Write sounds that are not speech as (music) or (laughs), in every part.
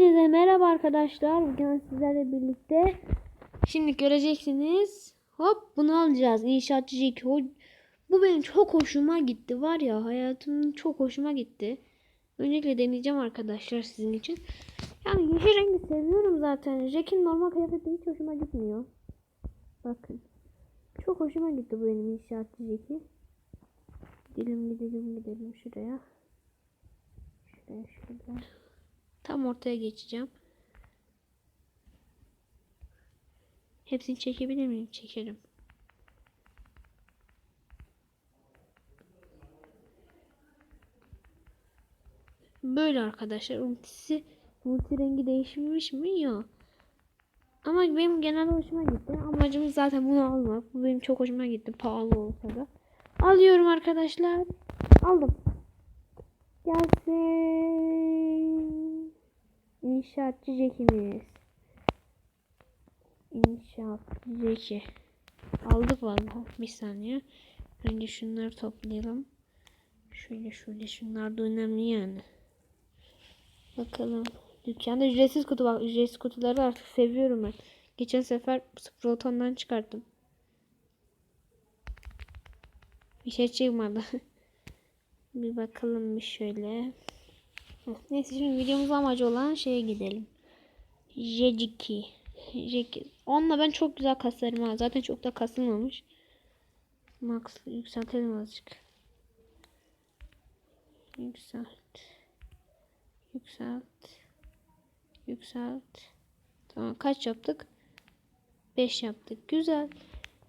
Hepinize merhaba arkadaşlar. Bugün sizlerle birlikte şimdi göreceksiniz. Hop bunu alacağız. İnşaatçı. Ho- Bu benim çok hoşuma gitti. Var ya hayatımın çok hoşuma gitti. Öncelikle deneyeceğim arkadaşlar sizin için. Yani yeşil rengi seviyorum zaten. Jack'in normal kıyafeti hiç hoşuma gitmiyor. Bakın. Çok hoşuma gitti bu benim inşaatçı Jack'i. Gidelim gidelim gidelim şuraya. Şuraya şuraya. Tam ortaya geçeceğim. Hepsini çekebilir miyim? Çekerim. Böyle arkadaşlar. Ultisi, ulti rengi değişmiş mi? Yok. Ama benim genel hoşuma gitti. Amacım zaten bunu almak. Bu benim çok hoşuma gitti. Pahalı olsa da. Alıyorum arkadaşlar. Aldım. Gelsin. İnşaatçı Jack'imiz. İnşaatçı Jack'i. Aldık vallahi. Bir saniye. Önce şunları toplayalım. Şöyle şöyle şunlar da önemli yani. Bakalım. Dükkanda ücretsiz kutu bak. Ücretsiz kutuları artık seviyorum ben. Geçen sefer Sproton'dan çıkarttım. Bir şey çıkmadı. (laughs) bir bakalım bir şöyle. Neyse şimdi videomuzun amacı olan şeye gidelim. Jejiki. Jeki. Onunla ben çok güzel kasarım ha. Zaten çok da kasılmamış. Max yükseltelim azıcık. Yükselt. Yükselt. Yükselt. Tamam kaç yaptık? 5 yaptık. Güzel.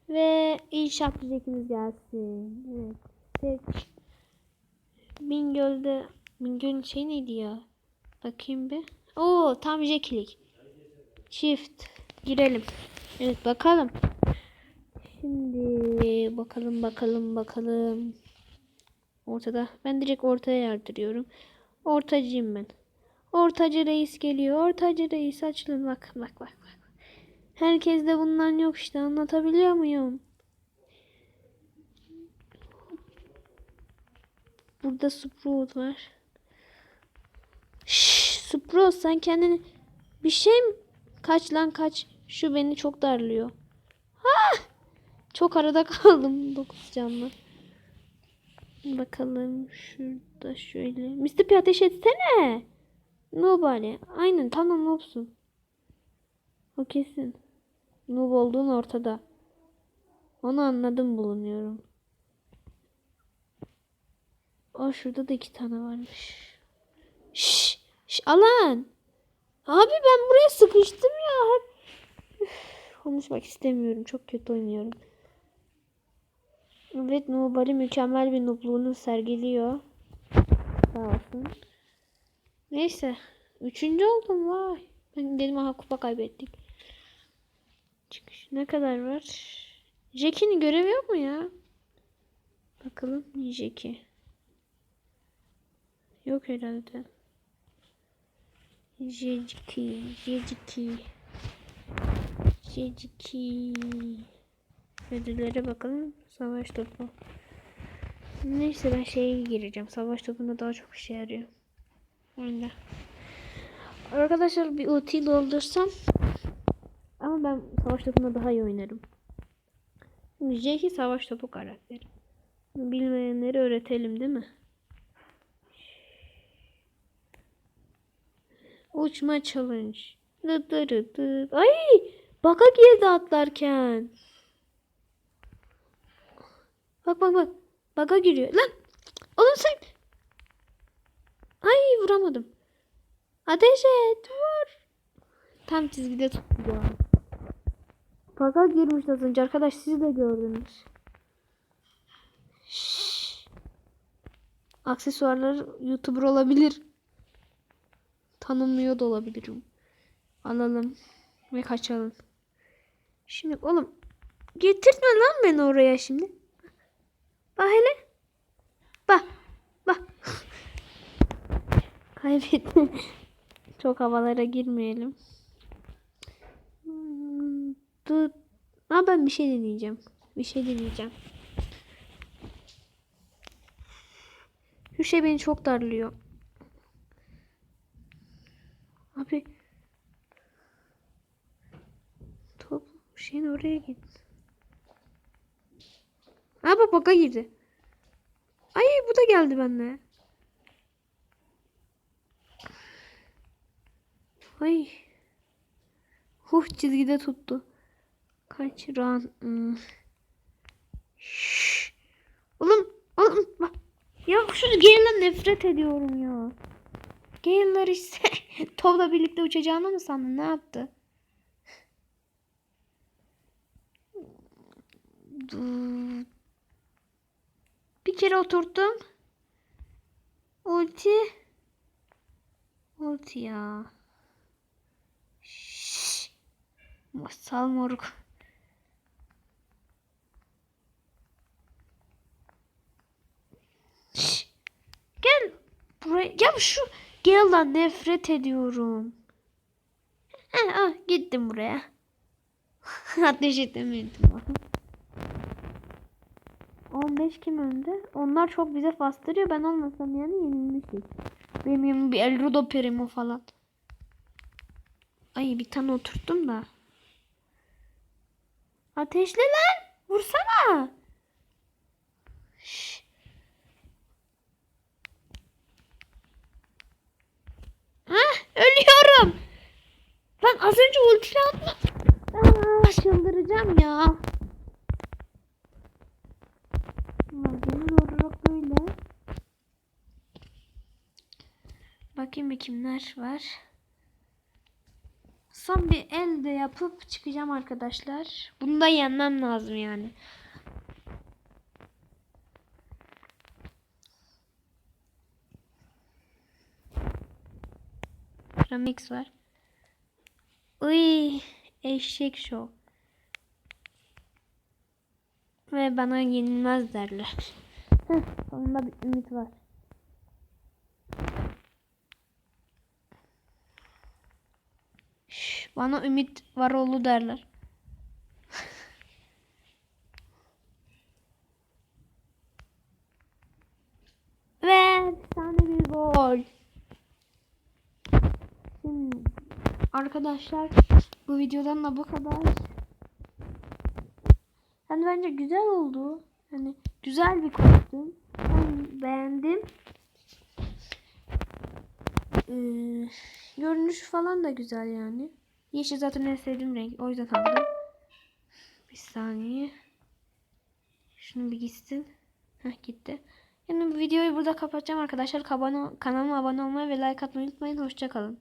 Ve inşaat düzekimiz gelsin. Evet. Seç. Bingöl'de Bingöl'ün şey neydi ya? Bakayım bir. Oo tam Jack'lik. Çift. Girelim. Evet bakalım. Şimdi bakalım bakalım bakalım. Ortada. Ben direkt ortaya yardırıyorum. Ortacıyım ben. Ortacı reis geliyor. Ortacı reis açılın. Bak bak bak. bak. Herkes de bundan yok işte. Anlatabiliyor muyum? Burada Sprout var. Şşş Sprout sen kendini bir şey mi? Kaç lan kaç. Şu beni çok darlıyor. Ha! Çok arada (laughs) kaldım 9 canlı. Bakalım şurada şöyle. Mr. P ateş etsene. Nobody. Aynen tamam noobsun. O kesin. Noob olduğun ortada. Onu anladım bulunuyorum. Aa şurada da iki tane varmış. Şş, şş alan. Abi ben buraya sıkıştım ya. Üf, konuşmak istemiyorum. Çok kötü oynuyorum. Evet Nubali mükemmel bir nubluğunu sergiliyor. Sağ olsun. Neyse. Üçüncü oldum vay. Ben dedim aha kupa kaybettik. Çıkış ne kadar var? Jackie'nin görevi yok mu ya? Bakalım Jackie. Yok herhalde. Jackie, Jackie. Jackie. Ödüllere bakalım. Savaş topu. Neyse ben şeye gireceğim. Savaş topunda daha çok işe yarıyor. Öyle. Arkadaşlar bir ulti doldursam ama ben savaş topunda daha iyi oynarım. Jackie savaş topu karakteri. Bilmeyenleri öğretelim değil mi? Uçma challenge. Dı dı dı. Ay! Baka girdi atlarken. Bak bak bak. Baga giriyor. Lan! Oğlum sen... Ay vuramadım. Ateş et. Vur. Tam çizgide tuttu ya. Baga girmiş az önce arkadaş siz de gördünüz. Şşş. Aksesuarlar YouTuber olabilir. Tanınmıyor da olabilirim. Alalım ve kaçalım. Şimdi oğlum getirtme lan beni oraya şimdi. Bak hele. Bak. Bak. (laughs) Kaybettim. Çok havalara girmeyelim. Dur. Ama ben bir şey deneyeceğim. Bir şey deneyeceğim. Şu şey beni çok darlıyor. Abi. Top şeyin oraya git. Ha bak baka girdi. Ay bu da geldi benimle. Ay. Huh çizgide tuttu. Kaçıran. Hmm. Şşş. Oğlum, oğlum bak. Ya şu Gale'den nefret ediyorum ya. Gale'lar işte (laughs) topla birlikte uçacağını mı sandın? Ne yaptı? Bir kere oturttum. Ulti. Ulti ya. Şşş. Masal moruk. Şşş. Gel buraya. Ya şu Gale'dan nefret ediyorum. Heh, ah, gittim buraya. (laughs) Ateş edemedim. 15 kim önde? Onlar çok bize bastırıyor. Ben olmasam yani yenilmiştik. Benim yanımda bir Elrudo Primo falan. Ay bir tane oturttum da. Ateşle lan. Vursana. Şş. Hah ölüyorum. Lan az önce ulti atma. Aa, çıldıracağım ya. Genel olarak böyle. Bakayım bir kimler var. Son bir el de yapıp çıkacağım arkadaşlar. Bunu da yenmem lazım yani. Remix var. Uy, eşek show. Ve bana yenilmez derler. Heh, sonunda bir ümit var. Şş, bana ümit var oğlu derler. Ve bir tane bir gol. Şimdi arkadaşlar bu videodan da bu kadar. Yani bence güzel oldu. Yani güzel bir kostüm. Ben beğendim. Ee, görünüş falan da güzel yani. Yeşil zaten en sevdiğim renk. O yüzden aldım. Bir saniye. Şunu bir gitsin. Heh gitti. Yani videoyu burada kapatacağım arkadaşlar. Kanalıma abone olmayı ve like atmayı unutmayın. Hoşçakalın.